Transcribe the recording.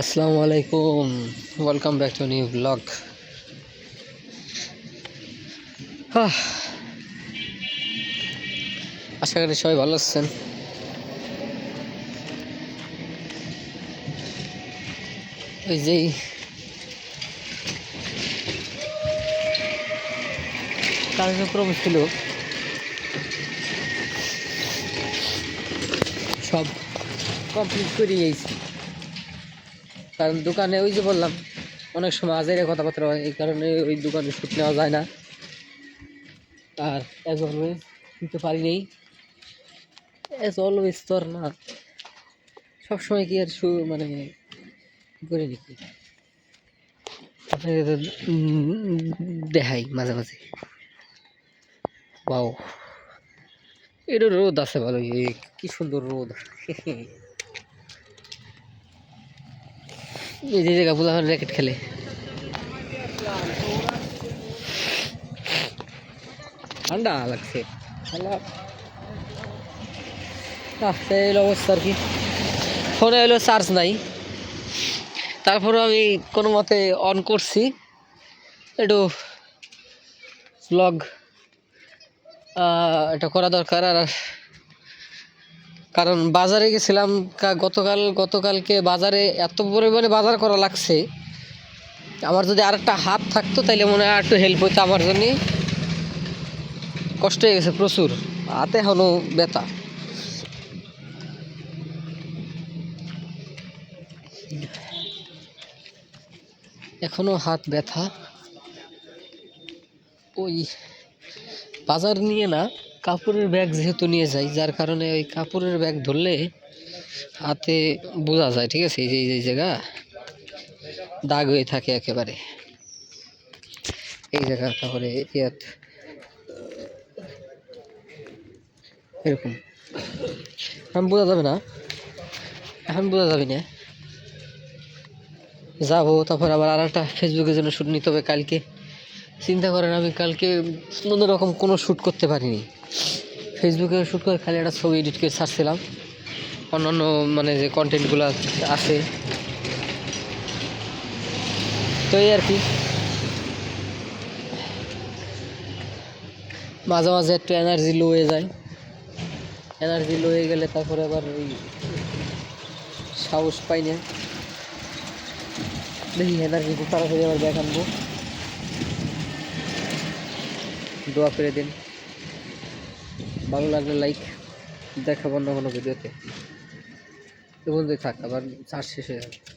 আসসালামু আলাইকুম। Welcome back to new blog আশা করি সবাই ভালো আছেন। ওই যেই কার্যক্রম ছিল সব কমপ্লিট করে গেছি কারণ দোকানে ওই যে বললাম, অনেক সময় আজের কথাবার্তা হয়, এই কারণে ওই দোকানে শ্যুট নেওয়া যায় না। আর অ্যাজ অলওয়েজ নিতে পারি নেই। অ্যাজ অলওয়েজ তো আর না। সবসময় কি আর সু মানে করে নাকি আপনাকে দেখাই মাঝে মাঝে। বাও এটা রোদ আছে ভালো কি সুন্দর রোদ। এই যে জায়গা বুলা র্যাকেট খেলে। ঠান্ডা লাগছে। অবস্থা আর কি। ফোনে এলো চার্জ নাই। তারপরে আমি কোনো মতে অন করছি। একটু ব্লগ এটা করা দরকার। আর কারণ বাজারে গেছিলাম গতকাল, গতকালকে বাজারে এত পরিমাণে বাজার করা লাগছে। আমার যদি আর একটা হাত থাকতো তাহলে মনে হয় একটু হেল্প হতো আমার জন্যে। কষ্ট হয়ে গেছে প্রচুর, হাতে এখনও ব্যথা। এখনও হাত ব্যথা। ওই বাজার নিয়ে না কাপড়ের ব্যাগ যেহেতু নিয়ে যাই, যার কারণে ওই কাপড়ের ব্যাগ ধরলে হাতে বোঝা যায়, ঠিক আছে? এই যে, এই জায়গা, দাগ হয়ে থাকে একেবারে। এই জায়গা তারপরে ইয়াত, এরকম। এখন বোঝা যাবে না? এখন বোঝা যাবে না। যাব, তারপর আবার আর একটা ফেসবুকের জন্য শ্যুট নিতে হবে কালকে। চিন্তা করেন, আমি কালকে কোনো রকম কোনো শ্যুট করতে পারিনি। ফেসবুকে শ্যুট করে খালি একটা ছবি এডিট করে ছাড়ছিলাম। অন্যান্য মানে যে কন্টেন্টগুলো আছে। তো এই আর কি। মাঝে মাঝে একটু এনার্জি লো হয়ে যায়। এনার্জি লো হয়ে গেলে তারপরে আবার ওই সাহস পাই না। দেখি এনার্জি খুব তাড়াতাড়ি আবার আনব। দোয়া করে দিন। ভালো লাগলে লাইক দেখাবো অন্য কোনো ভিডিওতে। তো বন্ধু থাক, আবার চার্জ শেষ হয়ে যাবে।